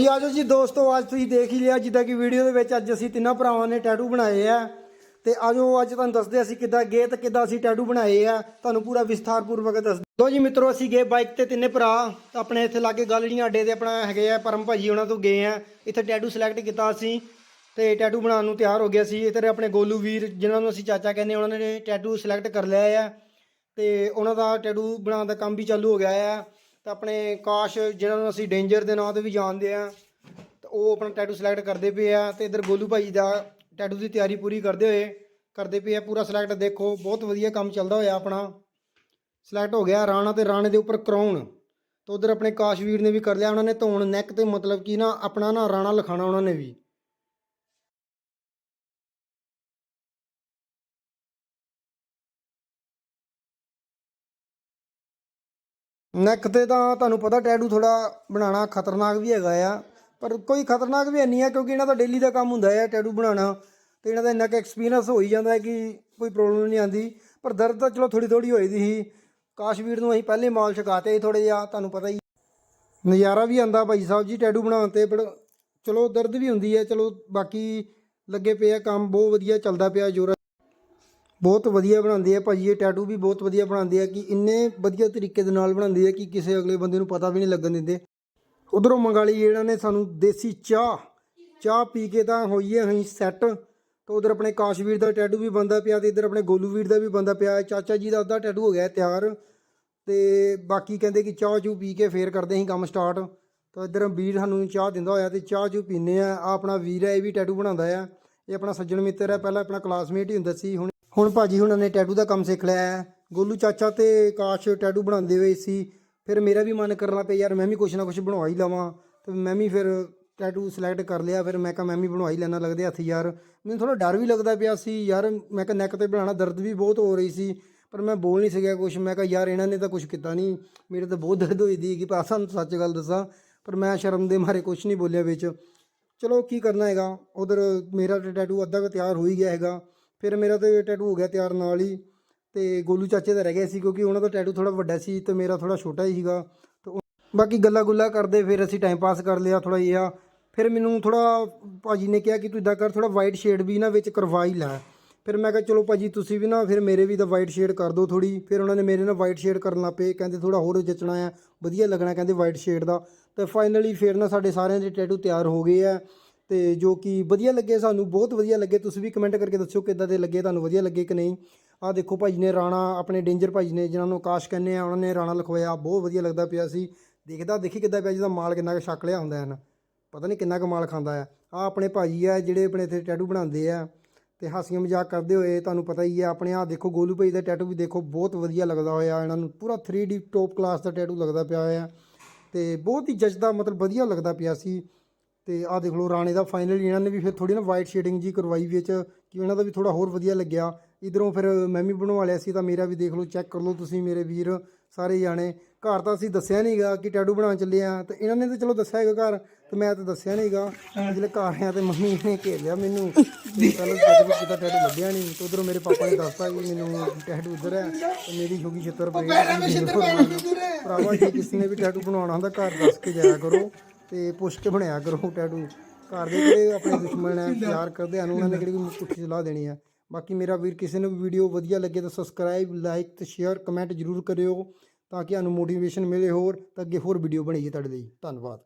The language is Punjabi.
ਜੀ ਆਜੋ ਜੀ ਦੋਸਤੋ, ਅੱਜ ਤੁਸੀਂ ਦੇਖ ਹੀ ਲਿਆ, ਜਿੱਦਾਂ ਕਿ ਵੀਡੀਓ ਦੇ ਵਿੱਚ ਅੱਜ ਅਸੀਂ ਤਿੰਨਾਂ ਭਰਾਵਾਂ ਨੇ ਟੈਟੂ ਬਣਾਏ ਆ। ਤੇ ਆਜੋ, ਅੱਜ ਤੁਹਾਨੂੰ ਦੱਸਦੇ ਅਸੀਂ ਕਿੱਦਾਂ ਗਏ ਤੇ ਕਿੱਦਾਂ ਅਸੀਂ ਟੈਟੂ ਬਣਾਏ ਆ। ਤੁਹਾਨੂੰ ਪੂਰਾ ਵਿਸਥਾਰਪੂਰਵਕ ਦੱਸ ਲੋ ਜੀ ਮਿੱਤਰੋ, ਅਸੀਂ ਗਏ ਬਾਈਕ ਤੇ ਤਿੰਨੇ ਭਰਾ। ਆਪਣੇ ਇੱਥੇ ਲਾਗੇ ਗਾਲੜੀਆਂ ਅੱਡੇ ਤੇ ਆਪਣਾ ਹੈਗੇ ਆ, ਪਰਮ ਭਾਜੀ ਉਹਨਾਂ ਤੋਂ ਗਏ ਆ। ਇੱਥੇ ਟੈਟੂ ਸਿਲੈਕਟ ਕੀਤਾ ਅਸੀਂ ਤੇ ਟੈਟੂ ਬਣਾਉਣ ਨੂੰ ਤਿਆਰ ਹੋ ਗਿਆ ਸੀ ਇੱਧਰ ਆਪਣੇ ਗੋਲੂ ਵੀਰ, ਜਿਨ੍ਹਾਂ ਨੂੰ ਅਸੀਂ ਚਾਚਾ ਕਹਿੰਦੇ ਉਹਨਾਂ ਨੇ ਟੈਟੂ ਸਿਲੈਕਟ ਕਰ ਲਿਆ ਆ। ਤੇ ਉਹਨਾਂ ਦਾ ਟੈਟੂ ਬਣਾਉਣ ਦਾ ਕੰਮ ਵੀ ਚਾਲੂ ਹੋ ਗਿਆ ਆ। ਤੇ ਆਪਣੇ ਕਾਸ਼ ਜਿਹਨਾਂ ਨੂੰ ਅਸੀਂ ਡੇਂਜਰ ਦੇ ਨਾਂ ਤੇ ਵੀ ਜਾਣਦੇ ਆ, ਤਾਂ ਉਹ ਆਪਣਾ ਟੈਟੂ ਸਿਲੈਕਟ ਕਰਦੇ ਪਏ ਆ ਤੇ ਇਧਰ ਗੋਲੂ ਭਾਈ ਦਾ ਟੈਟੂ ਦੀ ਤਿਆਰੀ ਪੂਰੀ ਕਰਦੇ ਹੋਏ ਕਰਦੇ ਪਏ ਆ, ਪੂਰਾ ਸਿਲੈਕਟ ਦੇਖੋ, ਬਹੁਤ ਵਧੀਆ ਕੰਮ ਚੱਲਦਾ ਹੋਇਆ ਆਪਣਾ। ਸਿਲੈਕਟ ਹੋ ਗਿਆ ਰਾਣਾ ਤੇ ਰਾਣੇ ਦੇ ਉੱਪਰ ਕਰਾਉਣ ਤਾਂ ਉਧਰ ਆਪਣੇ ਕਾਸ਼ਵੀਰ ਨੇ ਵੀ ਕਰ ਲਿਆ, ਉਹਨਾਂ ਨੇ ਧੌਣ ਨੈਕ ਤੇ ਮਤਲਬ ਕਿ ਨਾ ਆਪਣਾ ਨਾ ਰਾਣਾ ਲਿਖਾਣਾ ਉਹਨਾਂ ਨੇ ਵੀ। ਨੈਕ ਤੇ ਤਾਂ ਤੁਹਾਨੂੰ ਪਤਾ ਟੈਟੂ ਥੋੜਾ ਬਣਾਉਣਾ ਖਤਰਨਾਕ ਵੀ ਹੈਗਾ ਆ, ਪਰ ਕੋਈ ਖਤਰਨਾਕ ਵੀ ਨਹੀਂ ਆ, ਕਿਉਂਕਿ ਇਹਨਾਂ ਦਾ ਡੇਲੀ ਦਾ ਕੰਮ ਹੁੰਦਾ ਹੈ ਟੈਟੂ ਬਣਾਉਣਾ, ਤੇ ਇਹਨਾਂ ਦਾ ਇੰਨਾ ਕੁ ਐਕਸਪੀਰੀਅੰਸ ਹੋ ਹੀ ਜਾਂਦਾ ਹੈ ਕਿ ਕੋਈ ਪ੍ਰੋਬਲਮ ਨਹੀਂ ਆਂਦੀ ਪਰ ਦਰਦ ਤਾਂ ਚਲੋ ਥੋੜੀ ਥੋੜੀ ਹੋਈ ਦੀ ਸੀ। ਕਾਸ਼ਵੀਰ ਨੂੰ ਅਸੀਂ ਪਹਿਲੇ ਮਾਲ ਛਕਾਤੇ ਥੋੜੇ ਜਿਹਾ, ਤੁਹਾਨੂੰ ਪਤਾ ਹੀ ਨਜ਼ਾਰਾ ਵੀ ਆਂਦਾ ਭਾਈ ਸਾਹਿਬ ਜੀ ਟੈਟੂ ਬਣਾਉਣ ਤੇ, ਪਰ ਚਲੋ ਦਰਦ ਵੀ ਹੁੰਦੀ ਹੈ, ਚਲੋ ਬਾਕੀ ਲੱਗੇ ਪਏ ਆ ਕੰਮ, ਬਹੁਤ ਵਧੀਆ ਚੱਲਦਾ ਪਿਆ ਜੋਰਾ ਬਹੁਤ ਵਧੀਆ ਬਣਾਉਂਦੇ ਆ ਭਾਜੀ, ਇਹ ਟੈਟੂ ਵੀ ਬਹੁਤ ਵਧੀਆ ਬਣਾਉਂਦੇ ਆ ਕਿ ਇੰਨੇ ਵਧੀਆ ਤਰੀਕੇ ਦੇ ਨਾਲ ਬਣਾਉਂਦੇ ਆ ਕਿ ਕਿਸੇ ਅਗਲੇ ਬੰਦੇ ਨੂੰ ਪਤਾ ਵੀ ਨਹੀਂ ਲੱਗਣ ਦਿੰਦੇ। ਉਧਰੋਂ ਮੰਗਾਲੀ ਜਿਹੜਾ ਨੇ ਸਾਨੂੰ ਦੇਸੀ ਚਾਹ ਚਾਹ ਪੀ ਕੇ ਤਾਂ ਹੋਈ ਹੈ ਅਸੀਂ ਸੈੱਟ ਤਾਂ ਉਧਰ ਆਪਣੇ ਕਾਸ਼ਵੀਰ ਦਾ ਟੈਟੂ ਵੀ ਬੰਦਾ ਪਿਆ ਤੇ ਇਧਰ ਆਪਣੇ ਗੋਲੂ ਵੀਰ ਦਾ ਵੀ ਬੰਦਾ ਪਿਆ, ਚਾਚਾ ਜੀ ਦਾ ਅੱਧਾ ਟੈਟੂ ਹੋ ਗਿਆ ਤਿਆਰ। ਤੇ ਬਾਕੀ ਕਹਿੰਦੇ ਕਿ ਚਾਹ ਚੂ ਪੀ ਕੇ ਫੇਰ ਕਰਦੇ ਅਸੀਂ ਕੰਮ ਸਟਾਰਟ ਤਾਂ ਇਧਰ ਵੀਰ ਸਾਨੂੰ ਚਾਹ ਦਿੰਦਾ ਹੋਇਆ ਤੇ ਚਾਹ ਚੂ ਪੀਨੇ ਆ ਆ ਆਪਣਾ ਵੀਰ ਹੈ, ਇਹ ਵੀ ਟੈਟੂ ਬਣਾਉਂਦਾ ਆ। ਇਹ ਆਪਣਾ ਸੱਜਣ ਮਿੱਤਰ ਹੈ, ਪਹਿਲਾਂ ਆਪਣਾ ਕਲਾਸਮੇਟ ਹੀ ਹੁੰਦਾ ਸੀ, ਹੁਣ ਹੁਣ ਭਾਜੀ ਹੁਣਾਂ ਨੇ ਟੈਟੂ ਦਾ ਕੰਮ ਸਿੱਖ ਲਿਆ ਹੈ। ਗੋਲੂ ਚਾਚਾ ਤੇ ਕਾਸ਼ ਟੈਟੂ ਬਣਾਉਂਦੇ ਹੋਏ ਸੀ। ਫਿਰ ਮੇਰਾ ਵੀ ਮਨ ਕਰਨਾ ਪਿਆ, ਯਾਰ ਮੈਂ ਵੀ ਕੁਛ ਨਾ ਕੁਛ ਬਣਵਾ ਹੀ ਲਵਾਂ। ਤੇ ਮੈਂ ਵੀ ਫਿਰ ਟੈਟੂ ਸਿਲੈਕਟ ਕਰ ਲਿਆ। ਫਿਰ ਮੈਂ ਕਿਹਾ, ਮੈਂ ਵੀ ਬਣਵਾ ਹੀ ਲੈਣਾ ਲੱਗਦੇ ਹੱਥ ਯਾਰ। ਮੈਨੂੰ ਥੋੜਾ ਡਰ ਵੀ ਲੱਗਦਾ ਪਿਆ ਸੀ। ਯਾਰ ਮੈਂ ਕਿਹਾ, ਨੈਕ ਤੇ ਬਣਾਉਣਾ ਦਰਦ ਵੀ ਬਹੁਤ ਹੋ ਰਹੀ ਸੀ। ਪਰ ਮੈਂ ਬੋਲ ਨਹੀਂ ਸਕਿਆ ਕੁਛ। ਮੈਂ ਕਿਹਾ, ਯਾਰ ਇਹਨਾਂ ਨੇ ਤਾਂ ਕੁਛ ਕੀਤਾ ਨਹੀਂ। ਮੇਰੇ ਤਾਂ ਬਹੁਤ ਦਰਦ ਹੋਈ ਦੀ ਕਿ ਪਾਸਾ ਸੱਚ ਗੱਲ ਦੱਸਾਂ। ਪਰ ਮੈਂ ਸ਼ਰਮ ਦੇ ਮਾਰੇ ਕੁਛ ਨਹੀਂ ਬੋਲਿਆ ਵਿੱਚ। ਚਲੋ ਕੀ ਕਰਨਾ ਹੈਗਾ? ਉਧਰ ਮੇਰਾ ਟੈਟੂ ਅੱਧਾ ਕੁ ਤਿਆਰ ਹੋ ਹੀ ਗਿਆ ਹੈਗਾ। ਫਿਰ ਮੇਰਾ ਤੇ ਟੈਟੂ ਹੋ ਗਿਆ ਤਿਆਰ ਨਾਲ ਹੀ ਤੇ ਗੋਲੂ ਚਾਚੇ ਦਾ ਰਹਿ ਗਿਆ ਸੀ ਕਿਉਂਕਿ ਉਹਨਾਂ ਦਾ ਟੈਟੂ ਥੋੜਾ ਵੱਡਾ ਸੀ ਤੇ ਮੇਰਾ ਥੋੜਾ ਛੋਟਾ ਹੀ ਸੀਗਾ ਤੇ ਬਾਕੀ ਗੱਲਾਂ ਗੁੱਲਾਂ ਕਰਦੇ ਫਿਰ ਅਸੀਂ ਟਾਈਮ ਪਾਸ ਕਰ ਲਿਆ ਥੋੜਾ ਜਿਹਾ। ਫਿਰ ਮੈਨੂੰ ਥੋੜਾ ਭਾਜੀ ਨੇ ਕਿਹਾ ਕਿ ਤੂੰ ਇਦਾਂ ਕਰ ਥੋੜਾ ਵਾਈਟ ਸ਼ੇਡ ਵੀ ਨਾ ਵਿੱਚ ਕਰਵਾ ਹੀ ਲੈ। ਫਿਰ ਮੈਂ ਕਿਹਾ, ਚਲੋ ਭਾਜੀ, ਤੁਸੀਂ ਵੀ ਨਾ ਫਿਰ ਮੇਰੇ ਵੀ ਤਾਂ ਵਾਈਟ ਸ਼ੇਡ ਕਰ ਦਿਓ ਥੋੜੀ ਫਿਰ ਉਹਨਾਂ ਨੇ ਮੇਰੇ ਨਾਲ ਵਾਈਟ ਸ਼ੇਡ ਕਰਨ ਲੱਗ ਪਏ, ਕਹਿੰਦੇ ਥੋੜਾ ਹੋਰ ਜਚਣਾ ਆ, ਵਧੀਆ ਲੱਗਣਾ ਕਹਿੰਦੇ ਵਾਈਟ ਸ਼ੇਡ ਦਾ। ਤੇ ਫਾਈਨਲੀ ਫਿਰ ਨਾ ਸਾਡੇ ਸਾਰਿਆਂ ਦੇ ਟੈਟੂ ਤਿਆਰ ਹੋ ਗਏ ਆ। ਤੇ ਜੋ ਕਿ ਵਧੀਆ ਲੱਗੇ, ਸਾਨੂੰ ਬਹੁਤ ਵਧੀਆ ਲੱਗੇ। ਤੁਸੀਂ ਵੀ ਕਮੈਂਟ ਕਰਕੇ ਦੱਸਿਓ ਕਿੱਦਾਂ ਦੇ ਲੱਗੇ, ਤੁਹਾਨੂੰ ਵਧੀਆ ਲੱਗੇ ਕਿ ਨਹੀਂ? ਆਹ ਦੇਖੋ ਭਾਜੀ ਨੇ ਰਾਣਾ, ਆਪਣੇ ਡੇਂਜਰ ਭਾਜੀ ਨੇ, ਜਿਨ੍ਹਾਂ ਨੂੰ ਆਕਾਸ਼ ਕਹਿੰਦੇ ਆ, ਉਹਨਾਂ ਨੇ ਰਾਣਾ ਲਿਖਵਾਇਆ। ਬਹੁਤ ਵਧੀਆ ਲੱਗਦਾ ਪਿਆ ਸੀ। ਦੇਖਦਾ, ਦੇਖੀ ਕਿੱਦਾਂ ਪਿਆ, ਜਿਹਦਾ ਮਾਲ ਕਿੰਨਾ ਕੁ ਛਕ ਲਿਆ ਹੁੰਦਾ ਹੈ ਨਾ। ਪਤਾ ਨਹੀਂ ਕਿੰਨਾ ਕੁ ਮਾਲ ਖਾਂਦਾ ਆ ਆ ਆਪਣੇ ਭਾਜੀ ਆ, ਜਿਹੜੇ ਆਪਣੇ ਇੱਥੇ ਟੈਟੂ ਬਣਾਉਂਦੇ ਆ, ਤੇ ਹਾਸੀਆਂ ਮਜ਼ਾਕ ਕਰਦੇ ਹੋਏ, ਤੁਹਾਨੂੰ ਪਤਾ ਹੀ ਹੈ ਆਪਣੇ ਆ ਦੇਖੋ ਗੋਲੂ ਭਾਈ ਦਾ ਟੈਟੂ ਵੀ ਦੇਖੋ, ਬਹੁਤ ਵਧੀਆ ਲੱਗਦਾ ਹੋਇਆ। ਇਹਨਾਂ ਨੂੰ ਪੂਰਾ 3D ਟੌਪ ਕਲਾਸ ਦਾ ਟੈਟੂ ਲੱਗਦਾ ਪਿਆ ਹੋਇਆ। ਤੇ ਬਹੁਤ ਹੀ ਜੱਜਦਾ ਮਤਲਬ ਵਧੀਆ ਲੱਗਦਾ ਪਿਆ ਸੀ। ਤੇ ਆਹ ਦੇਖ ਲਓ ਰਾਣੇ ਦਾ ਫਾਈਨਲੀ ਇਹਨਾਂ ਨੇ ਵੀ ਫਿਰ ਥੋੜੀ ਨਾ ਵਾਈਟ ਸ਼ੇਡਿੰਗ ਜੀ ਕਰਵਾਈ ਵਿੱਚ ਕਿ ਉਹਨਾਂ ਦਾ ਵੀ ਥੋੜਾ ਹੋਰ ਵਧੀਆ ਲੱਗਿਆ। ਇਧਰੋਂ ਫਿਰ ਮੈਂ ਵੀ ਬਣਵਾ ਲਿਆ ਸੀ ਤਾਂ ਮੇਰਾ ਵੀ ਦੇਖ ਲਓ ਚੈੱਕ ਕਰ ਲਓ ਤੁਸੀਂ ਮੇਰੇ ਵੀਰ ਸਾਰੇ ਜਾਣੇ। ਘਰ ਤਾਂ ਅਸੀਂ ਦੱਸਿਆ ਨਹੀਂਗਾ ਕਿ ਟੈਟੂ ਬਣਾਉਣ ਚੱਲੇ ਆ ਤੇ ਇਹਨਾਂ ਨੇ ਤਾਂ ਚਲੋ ਦੱਸਿਆ ਹੈਗਾ ਘਰ ਤੇ ਮੈਂ ਤਾਂ ਦੱਸਿਆ ਨਹੀਂਗਾ ਜਿਹੜੇ ਘਰ ਆਇਆ ਤੇ ਮੰਮੀ ਨੇ ਘੇਰ ਲਿਆ ਮੈਨੂੰ। ਪਹਿਲਾਂ ਟੈਟੂ ਕਿਤਾ ਟੈਟੂ ਲੱਭਿਆ ਨਹੀਂ ਤੇ ਉਧਰੋਂ ਮੇਰੇ ਪਾਪਾ ਨੇ ਦੱਸਤਾ ਕਿ ਮੈਨੂੰ ਟੈਟੂ ਉਧਰ ਹੈ ਤੇ ਮੇਰੀ ਹੋ। ਗਈ 76 ਰੁਪਏ ਭਰਾਵਾ ਜੇ ਕਿਸੇ ਨੇ ਵੀ ਟੈਟੂ ਬਣਾਉਣਾ ਹੁੰਦਾ ਘਰ ਦੱਸ ਕੇ ਜਾਇਆ ਕਰੋ। ਤੇ ਪੁੱਛ ਕੇ ਬਣਾਇਆ ਕਰੋ ਟੈਟੂ ਘਰ ਦੇ ਜਿਹੜੇ ਆਪਣੇ ਦੁਸ਼ਮਣ ਹੈ ਪਿਆਰ ਕਰਦੇ ਹਨ ਉਹਨਾਂ ਨੇ ਕਿਹੜੀ ਕੋਈ ਪੁੱਠੀ ਸਲਾਹ ਦੇਣੀ ਹੈ ਬਾਕੀ ਮੇਰਾ ਵੀਰ, ਕਿਸੇ ਨੂੰ ਵੀ ਵੀਡੀਓ ਵਧੀਆ ਲੱਗੇ ਤਾਂ ਸਬਸਕ੍ਰਾਈਬ ਲਾਈਕ ਤੇ ਸ਼ੇਅਰ ਕਮੈਂਟ ਜ਼ਰੂਰ ਕਰਿਓ ਤਾਂ ਕਿ ਸਾਨੂੰ ਮੋਟੀਵੇਸ਼ਨ ਮਿਲੇ ਹੋਰ, ਤਾਂ ਅੱਗੇ ਹੋਰ ਵੀਡੀਓ ਬਣੀ ਜੀ ਤੁਹਾਡੇ ਲਈ। ਧੰਨਵਾਦ।